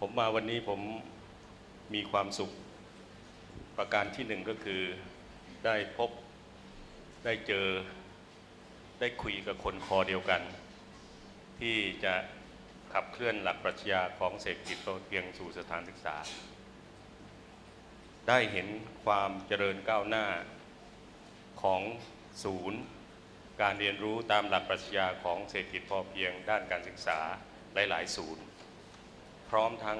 ผมมาวันนี้ผมมีความสุข ประการที่หนึ่งก็คือได้พบได้เจอได้คุยกับคนคอเดียวกัน ที่จะขับเคลื่อนหลักปรัชญาของเศรษฐกิจพอเพียงสู่สถานศึกษา ได้เห็นความเจริญก้าวหน้าของศูนย์ การเรียนรู้ตามหลักปรัชญาของเศรษฐกิจพอเพียงด้านการศึกษาหลาย ๆ ศูนย์ ร้อมทั้ง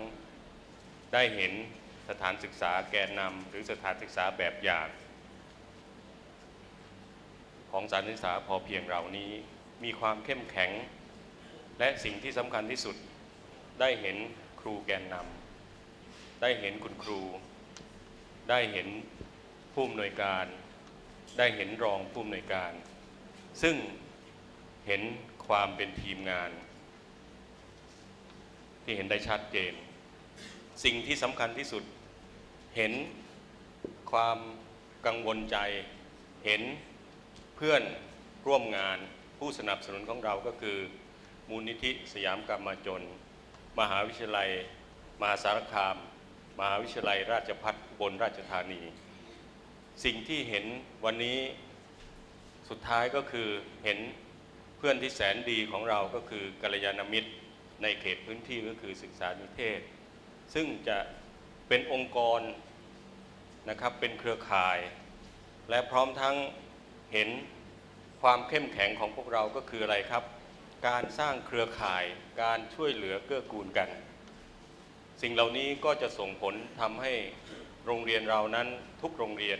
ได้เห็นสถานศึกษาแกนนำหรือสถานศึกษาแบบอย่างของสถานศึกษาพอเพียงเหล่านี้ มีความเข้มแข็ง และสิ่งที่สำคัญที่สุด ได้เห็นครูแกนนำได้เห็นคุณครู ได้เห็นผู้อำนวยการ ได้เห็นรองผู้อำนวยการ ซึ่งเห็นความเป็นทีมงาน ที่เห็นได้ชัดเจน สิ่งที่สำคัญที่สุด เห็นความกังวลใจ เห็นเพื่อนร่วมงานผู้สนับสนุนของเราก็คือ มูลนิธิสยามกรรมจน มหาวิทยาลัย มหาสารคาม มหาวิทยาลัยราชภัฏอุบลราชธานี สิ่งที่เห็นวันนี้สุดท้ายก็คือเห็นเพื่อนที่แสนดีของเราก็คือกัลยาณมิตร ในเขตพื้นที่ก็คือศึกษานิเทศ ซึ่งจะเป็นองค์กรนะครับเป็นเครือข่าย และพร้อมทั้งเห็นความเข้มแข็งของพวกเราก็คืออะไรครับ การสร้างเครือข่ายการช่วยเหลือเกื้อกูลกัน สิ่งเหล่านี้ก็จะส่งผลทำให้โรงเรียนเรานั้นทุกโรงเรียน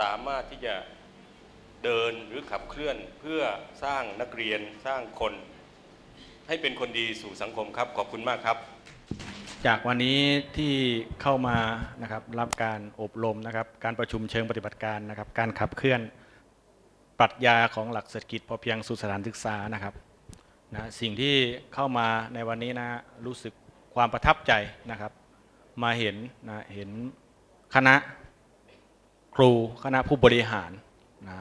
สามารถที่จะเดินหรือขับเคลื่อนเพื่อสร้างนักเรียนสร้างคน ให้เป็นคนดีสู่สังคมครับ ขอบคุณมากครับ จากวันนี้ที่เข้ามานะครับรับการอบรมนะครับ การประชุมเชิงปฏิบัติการนะครับ การขับเคลื่อนปรัชญาของหลักเศรษฐกิจพอเพียงสู่สถานศึกษานะครับนะสิ่งที่เข้ามาในวันนี้นะรู้สึกความประทับใจนะครับ มาเห็นนะเห็นคณะครูคณะผู้บริหารนะ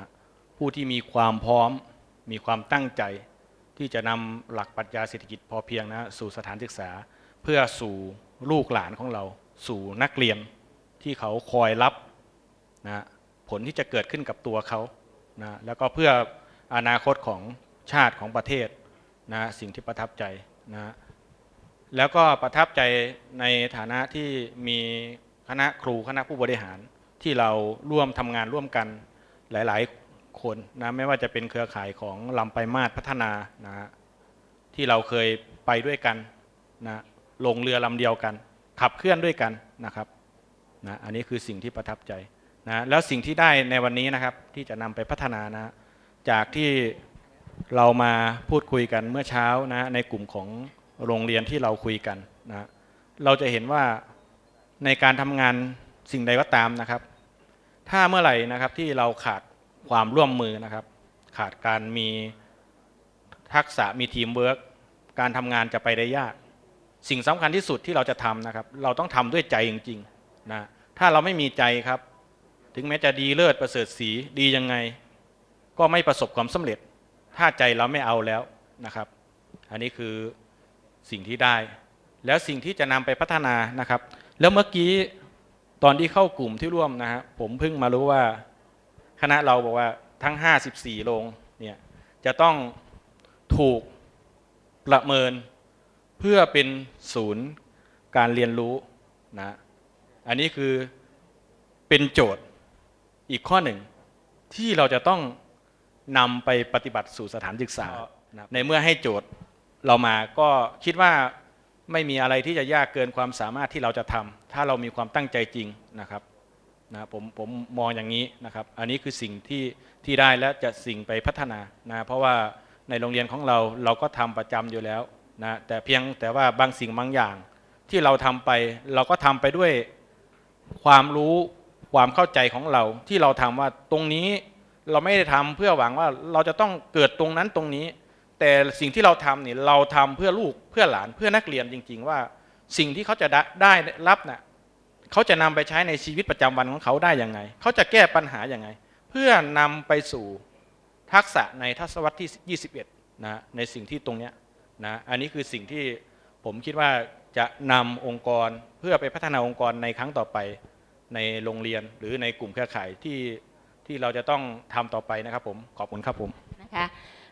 ผู้ที่มีความพร้อมมีความตั้งใจ ที่จะนำหลักปรัชญาเศรษฐกิจพอเพียงนะสู่สถานศึกษา เพื่อสู่ลูกหลานของเรา สู่นักเรียนที่เขาคอยรับนะผลที่จะเกิดขึ้นกับตัวเขานะแล้วก็เพื่ออนาคตของชาติของประเทศนะสิ่งที่ประทับใจนะแล้วก็ประทับใจในฐานะที่มีคณะครูคณะผู้บริหารที่เราร่วมทำงานร่วมกันหลายๆ คนนะไม่ว่าจะเป็นเครือข่ายของลำไปมาศพัฒนานะฮะที่เราเคยไปด้วยกันนะลงเรือลำเดียวกัน ขับเคลื่อนด้วยกันนะครับนะอันนี้คือสิ่งที่ประทับใจนะแล้วสิ่งที่ได้ในวันนี้นะครับที่จะนำไปพัฒนานะจากที่เรามาพูดคุยกันเมื่อเช้านะในกลุ่มของโรงเรียนที่เราคุยกันนะเราจะเห็นว่าในการทำงานสิ่งใดก็ตามนะครับ ถ้าเมื่อไหร่นะครับที่เราขาด ความร่วมมือนะครับ ขาดการมีทักษะมีทีมเวิร์กการทำงานจะไปได้ยาก สิ่งสำคัญที่สุดที่เราจะทำนะครับ เราต้องทำด้วยใจจริงๆนะถ้าเราไม่มีใจครับ ถึงแม้จะดีเลิศประเสริฐสีดียังไง ก็ไม่ประสบความสำเร็จ ถ้าใจเราไม่เอาแล้วนะครับ อันนี้คือสิ่งที่ได้ แล้วสิ่งที่จะนำไปพัฒนานะครับ แล้วเมื่อกี้ตอนที่เข้ากลุ่มที่ร่วมนะฮะผมเพิ่งมารู้ว่า คณะเราบอกว่าทั้ง 54โรงเนี่ยจะต้องถูกประเมินเพื่อเป็นศูนย์การเรียนรู้นะอันนี้คือเป็นโจทย์อีกข้อหนึ่ง ที่เราจะต้องนำไปปฏิบัติสู่สถานศึกษานะในเมื่อให้โจทย์เรามาก็คิดว่าไม่มีอะไรที่จะยากเกินความสามารถที่เราจะทำถ้าเรามีความตั้งใจจริงนะครับ นะผมผมมองอย่างนี้นะครับ อันนี้คือสิ่งที่ที่ได้และจะสิ่งไปพัฒนานะเพราะว่าในโรงเรียนของเราเราก็ทำประจำอยู่แล้วนะแต่เพียงแต่ว่าบางสิ่งบางอย่างที่เราทำไป เราก็ทำไปด้วยความรู้ความเข้าใจของเราที่เราทำว่าตรงนี้เราไม่ได้ทำเพื่อหวังว่าเราจะต้องเกิดตรงนั้นตรงนี้ แต่สิ่งที่เราทำนี่เราทำเพื่อลูกเพื่อหลานเพื่อนักเรียนจริง ๆ ว่าสิ่งที่เขาจะได้ได้รับน่ะ เขาจะนำไปใช้ในชีวิตประจำวันของเขาได้ยังไง เขาจะแก้ปัญหาอย่างไง เพื่อนำไปสู่ทักษะในทศวรรษที่ 21 นะในสิ่งที่ตรงเนี้ยนะอันนี้คือสิ่งที่ผมคิดว่าจะนำองค์กรเพื่อไปพัฒนาองค์กรในครั้งต่อไปในโรงเรียนหรือในกลุ่มเครือข่ายที่ที่เราจะต้องทำต่อไปนะครับผมขอบคุณครับผมนะคะ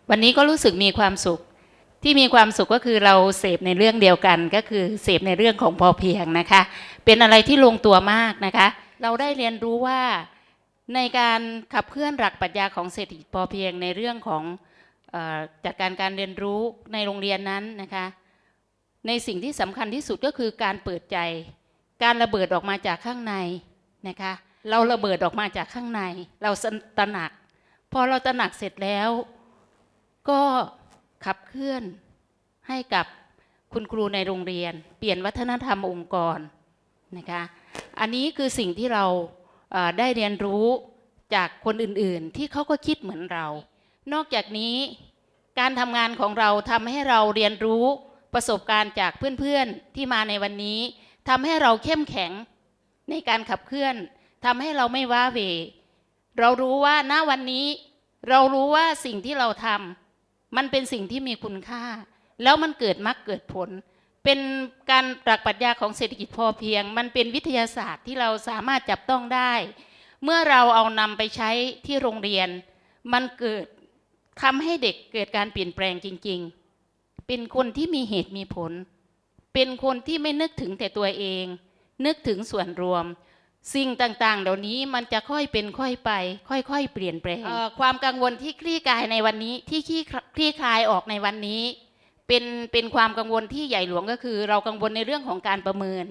วันนี้ก็รู้สึกมีความสุข ที่มีความสุขก็คือเราเสพในเรื่องเดียวกัน ก็คือเสพในเรื่องของพอเพียงนะคะ เป็นอะไรที่ลงตัวมากนะคะ เราได้เรียนรู้ว่าในการขับเคลื่อนหลักปรัชญาของเศรษฐกิจพอเพียงในเรื่องของจัดการการเรียนรู้ในโรงเรียนนั้นนะคะ ในสิ่งที่สำคัญที่สุดก็คือการเปิดใจ การระเบิดออกมาจากข้างในนะคะ เราระเบิดออกมาจากข้างใน เราตระหนัก พอเราตระหนักเสร็จแล้ว ก็ ขับเคลื่อนให้กับคุณครูในโรงเรียน เปลี่ยนวัฒนธรรมองค์กรนะคะอันนี้คือสิ่งที่เราได้เรียนรู้จากคนอื่นๆ ที่เขาก็คิดเหมือนเรา นอกจากนี้การทำงานของเราทำให้เราเรียนรู้ประสบการณ์จากเพื่อนๆที่มาในวันนี้ทำให้เราเข้มแข็งในการขับเคลื่อนทำให้เราไม่ว้าเหวเรารู้ว่าณวันนี้ เรารู้ว่าสิ่งที่เราทำ มันเป็นสิ่งที่มีคุณค่า แล้วมันเกิดมรรคเกิดผล เป็นการหลักปรัชญาของเศรษฐกิจพอเพียง มันเป็นวิทยาศาสตร์ที่เราสามารถจับต้องได้ เมื่อเราเอานำไปใช้ที่โรงเรียน มันเกิดทำให้เด็กเกิดการเปลี่ยนแปลงจริง ๆ เป็นคนที่มีเหตุมีผล เป็นคนที่ไม่นึกถึงแต่ตัวเอง นึกถึงส่วนรวม สิ่งต่างๆ เหล่านี้มันจะค่อยเป็นค่อยไป ค่อยๆ เปลี่ยนแปลงความกังวลที่คลี่คลายในวันนี้ที่คลี่คลี่คลายออกในวันนี้ เป็นเป็นความกังวลที่ใหญ่หลวงก็คือ เรากังวลในเรื่องของการประเมิน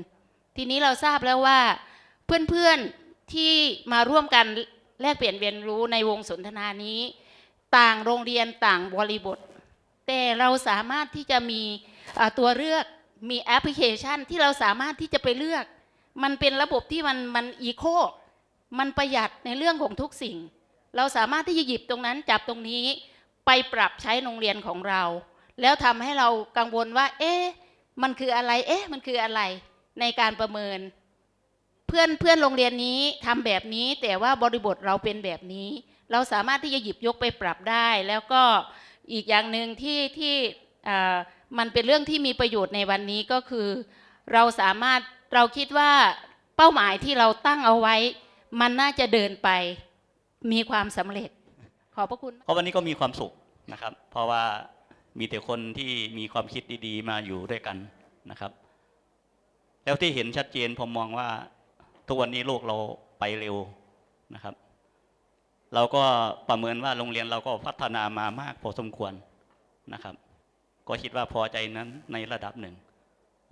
ทีนี้เราทราบแล้วว่า เพื่อนๆที่มาร่วมกันแลกเปลี่ยนเรียนรู้ในวงสนทนานี้ ต่างโรงเรียนต่างบริบท แต่เราสามารถที่จะมีตัวเลือกมีแอปพลิเคชันที่เราสามารถที่จะไปเลือก มันเป็นระบบที่มันมันอีโค มันประหยัดในเรื่องของทุกสิ่ง เราสามารถที่จะหยิบตรงนั้นจับตรงนี้ไปปรับใช้โรงเรียนของเรา แล้วทำให้เรากังวลว่า เอ๊ะมันคืออะไร เอ๊ะ มันคืออะไรในการประเมิน เพื่อนเพื่อนโรงเรียนนี้ทำแบบนี้ แต่ว่าบริบทเราเป็นแบบนี้ เราสามารถที่จะหยิบยกไปปรับได้ แล้วก็อีกอย่างหนึ่งที่ที่อ่ามันเป็นเรื่องที่มีประโยชน์ในวันนี้ก็คือ เราสามารถเราคิดว่าเป้าหมายที่เราตั้งเอาไว้ มันน่าจะเดินไปมีความสำเร็จ ขอบพระคุณเพราะวันนี้ก็มีความสุขนะครับ เพราะว่ามีแต่คนที่มีความคิดดีๆ มาอยู่ด้วยกันนะครับ แล้วที่เห็นชัดเจนผมมองว่า ทุกวันนี้โลกเราไปเร็วนะครับ เราก็ประเมินว่าโรงเรียนเราก็พัฒนามามากพอสมควรนะครับ ก็คิดว่าพอใจนั้นในระดับหนึ่ง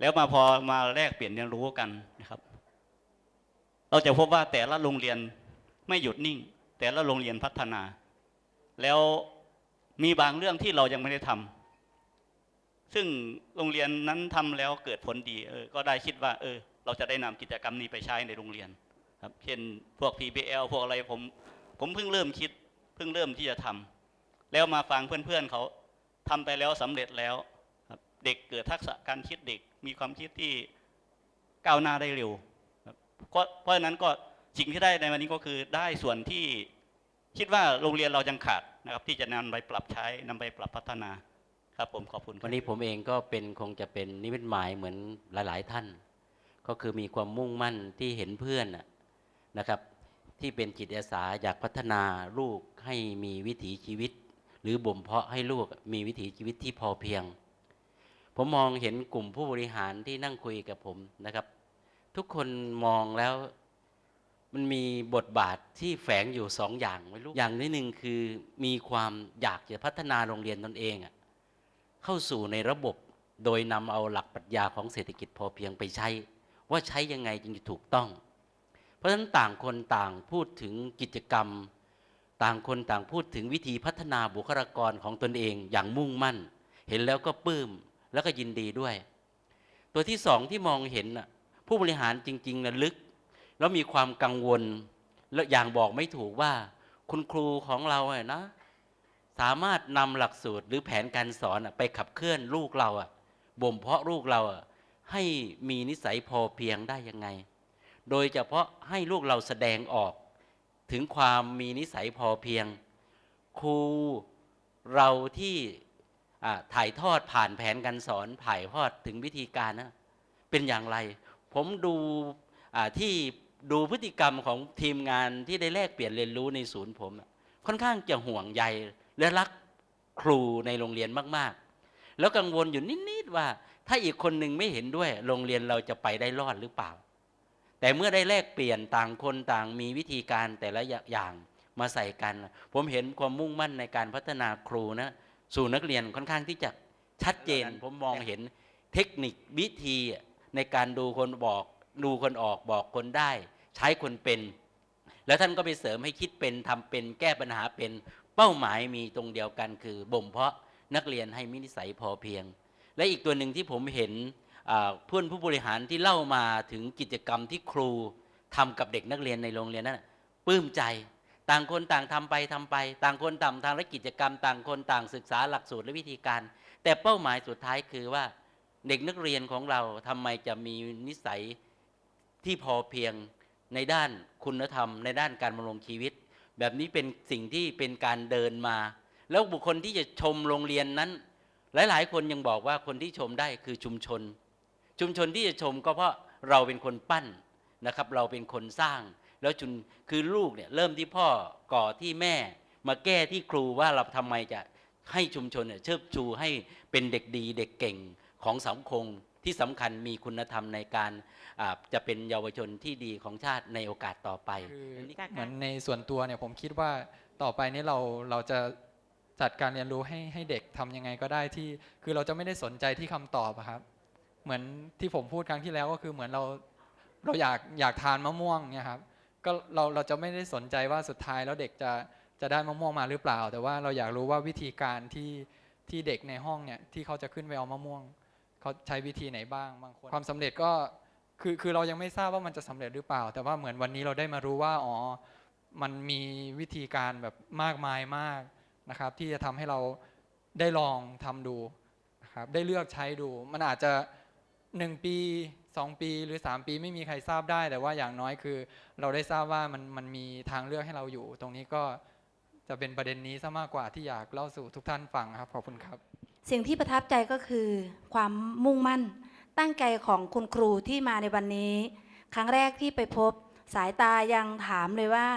แล้วมาพอมาแลกเปลี่ยนเรียนรู้กันนะครับ เราจะพบว่าแต่ละโรงเรียนไม่หยุดนิ่ง แต่ละโรงเรียนพัฒนา แล้วมีบางเรื่องที่เรายังไม่ได้ทำซึ่งโรงเรียนนั้นทำแล้วเกิดผลดีเออก็ได้คิดว่า เออ เราจะได้นำกิจกรรมนี้ไปใช้ในโรงเรียน ครับ เช่น พวก PBL พวกอะไรผม ผมเพิ่งเริ่มคิด เพิ่งเริ่มที่จะทำแล้วมาฟังเพื่อนๆเขาทำไปแล้วสำเร็จแล้ว เด็กเกิดทักษะการคิดเด็ก มีความคิดที่ก้าวหน้าได้เร็วครับก็เพราะฉะนั้นก็สิ่งที่ได้ในวันนี้ก็คือได้ส่วนที่คิดว่าโรงเรียนเรายังขาดนะครับที่จะนำไปปรับใช้นำไปปรับพัฒนาครับผมขอบคุณวันนี้ผมเองก็เป็นคงจะเป็นนิมิตหมายเหมือนหลาย ๆ ท่าน ก็คือมีความมุ่งมั่นที่เห็นเพื่อนนะนะครับ ที่เป็นจิตอาสาอยากพัฒนาลูกให้มีวิถีชีวิต หรือบ่มเพาะให้ลูกมีวิถีชีวิตที่พอเพียง ผมมองเห็นกลุ่มผู้บริหารที่นั่งคุยกับผมนะครับ ทุกคนมองแล้วมันมีบทบาทที่แฝงอยู่สองอย่างไม่รู้อย่างที่หนึ่งคือมีความอยากจะพัฒนาโรงเรียนตนเองอะเข้าสู่ในระบบโดยนำเอาหลักปรัชญาของเศรษฐกิจพอเพียงไปใช้ ว่าใช้ยังไงจึงจะถูกต้อง เพราะฉะนั้นต่างคนต่างพูดถึงกิจกรรม ต่างคนต่างพูดถึงวิธีพัฒนาบุคลากรของตนเองอย่างมุ่งมั่น เห็นแล้วก็ปลื้ม แล้วก็ยินดีด้วย ตัวที่สองที่มองเห็นผู้บริหารจริงๆนะลึก แล้วมีความกังวล และอย่างบอกไม่ถูกว่า คุณครูของเราเนี่ยนะ สามารถนำหลักสูตรหรือแผนการสอนไปขับเคลื่อนลูกเราบ่มเพาะลูกเราให้มีนิสัยพอเพียงได้ยังไง โดยเฉพาะให้ลูกเราแสดงออก ถึงความมีนิสัยพอเพียง ครูเราที่ ถ่ายทอดผ่านแผนการสอนถ่ายทอดถึงวิธีการนะเป็นอย่างไร ผมดูที่ดูพฤติกรรมของทีมงานที่ได้แลกเปลี่ยนเรียนรู้ในศูนย์ผม ค่อนข้างจะห่วงใยและรักครูในโรงเรียนมากๆ แล้วกังวลอยู่นิดๆว่า ถ้าอีกคนหนึ่งไม่เห็นด้วย โรงเรียนเราจะไปได้รอดหรือเปล่า แต่เมื่อได้แลกเปลี่ยนต่างคนต่างมีวิธีการแต่ละอย่างมาใส่กัน ผมเห็นความมุ่งมั่นในการพัฒนาครูนะ สู่นักเรียนค่อนข้างที่จะชัดเจนผมมองเห็นเทคนิควิธีในการดูคนบอกดูคนออกบอกคนได้ ใช้คนเป็น แล้วท่านก็ไปเสริมให้คิดเป็นทำเป็นแก้ปัญหาเป็นเป้าหมายมีตรงเดียวกันคือบ่มเพาะนักเรียนให้มินิสัยพอเพียง และอีกตัวหนึ่งที่ผมเห็นอ่าเพื่อนผู้บริหารที่เล่ามาถึงกิจกรรมที่ครูทำกับเด็กนักเรียนในโรงเรียนนั้นนะปลื้มใจ ต่างคนต่างทำไปทำไป ต่างคนต่างทำและกิจกรรม ต่างคนต่างศึกษาหลักสูตรและวิธีการ แต่เป้าหมายสุดท้ายคือว่าเด็กนักเรียนของเราทำไมจะมีนิสัยที่พอเพียงในด้านคุณธรรม ในด้านการดำรงชีวิต แบบนี้เป็นสิ่งที่เป็นการเดินมา แล้วบุคคลที่จะชมโรงเรียนนั้น หลาย ๆ คนยังบอกว่าคนที่ชมได้คือชุมชน ชุมชนที่จะชมก็เพราะเราเป็นคนปั้นนะครับ เราเป็นคนสร้าง แล้วจุนคือลูกเนี่ยเริ่มที่พ่อก่อที่แม่ มาแก้ที่ครูว่าเราทำไมจะให้ชุมชนเนี่ยเชิดชูให้เป็นเด็กดีเด็กเก่งของสังคมที่สำคัญมีคุณธรรมในการอ่าจะเป็นเยาวชนที่ดีของชาติในโอกาสต่อไปคืออันนี้เหมือนในส่วนตัวเนี่ยผมคิดว่าต่อไปนี้เราเราจะจัดการเรียนรู้ให้ให้เด็กทำยังไงก็ได้ที่ คือเราจะไม่ได้สนใจที่คำตอบอะครับ เหมือนที่ผมพูดครั้งที่แล้วก็คือเหมือนเราเราอยากอยากทานมะม่วงเนี่ยครับ ก็เราเราจะไม่ได้สนใจว่าสุดท้ายแล้วเด็กจะจะได้มะม่วงมาหรือเปล่า แต่ว่าเราอยากรู้ว่าวิธีการที่ที่เด็กในห้องเนี่ยที่เขาจะขึ้นไปเอามะม่วงเขาใช้วิธีไหนบ้างบางคนความสำเร็จก็คือคือเรายังไม่ทราบว่ามันจะสำเร็จหรือเปล่า แต่ว่าเหมือนวันนี้เราได้มารู้ว่าอ๋อมันมีวิธีการแบบมากมายมากนะครับ ที่จะทำให้เราได้ลองทำดูนะครับได้เลือกใช้ดู มันอาจจะ 1 ปี 2 ปีหรือ 3 ปีไม่มีใครทราบได้ แต่ว่าอย่างน้อยคือ เราได้ทราบว่ามันมันมีทางเลือกให้เราอยู่ ตรงนี้ก็จะเป็นประเด็นนี้ซะมากกว่าที่อยากเล่าสู่ทุกท่านฟังครับขอบคุณครับ สิ่งที่ประทับใจก็คือความมุ่งมั่น ตั้งใจของคุณครูที่มาในวันนี้ ครั้งแรกที่ไปพบสายตายังถามเลยว่า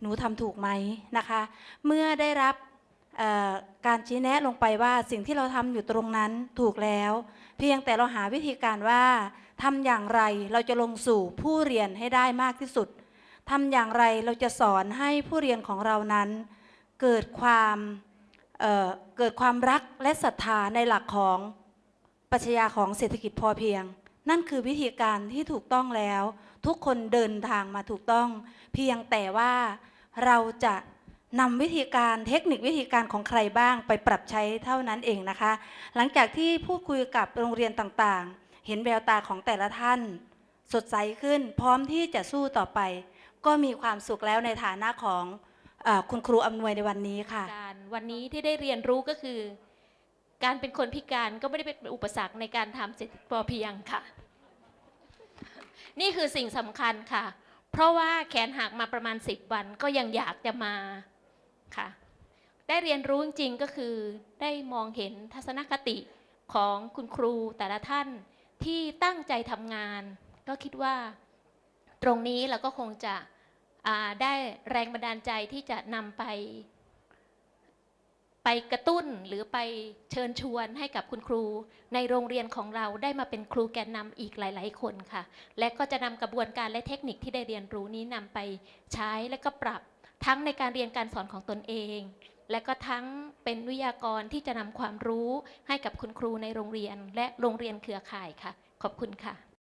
หนูทำถูกไหมนะคะ เมื่อได้รับการชี้แนะลงไปว่าสิ่งที่เราทำอยู่ตรงนั้นถูกแล้ว เพียงแต่เราหาวิธีการว่า ทำอย่างไรเราจะลงสู่ผู้เรียนให้ได้มากที่สุดทำอย่างไรเราจะสอนให้ผู้เรียนของเรานั้น เกิดความเเกิดความรักและศรัทธาในหลักของปรัชญาของเศรษฐกิจพอเพียง นั่นคือวิธีการที่ถูกต้องแล้ว ทุกคนเดินทางมาถูกต้อง เพียงแต่ว่าเราจะนำวิธีการเทคนิควิธีการของใครบ้างไปปรับใช้เท่านั้นเองนะคะ หลังจากที่พูดคุยกับโรงเรียนต่างๆ เห็นแววตาของแต่ละท่าน สดใสขึ้นพร้อมที่จะสู้ต่อไป ก็มีความสุขแล้วในฐานะของอคุณครูอำนวยในวันนี้ค่ะการวันนี้ที่ได้เรียนรู้ก็คือ การเป็นคนพิการก็ไม่ได้เป็นอุปสรรคในการทำเศรษฐกิจพอเพียงค่ะ นี่คือสิ่งสำคัญค่ะ เพราะว่าแขนหักมาประมาณ 10 วันก็ยังอยากจะมาค่ะได้เรียนรู้จริงๆก็คือได้มองเห็นทัศนคติของคุณครูแต่ละท่าน ที่ตั้งใจทำงาน ก็คิดว่าตรงนี้เราก็คงจะได้แรงบันดาลใจที่จะนำไป ไปกระตุ้นหรือไปเชิญชวนให้กับคุณครู ในโรงเรียนของเราได้มาเป็นครูแกนนำอีกหลาย ๆ คนค่ะ และก็จะนำกระบวนการและเทคนิคที่ได้เรียนรู้นี้นำไปใช้และก็ปรับทั้งในการเรียนการสอนของตนเอง และก็ทั้งเป็นวิทยากรที่จะนำความรู้ให้กับคุณครูในโรงเรียน และโรงเรียนเครือข่ายค่ะ ขอบคุณค่ะ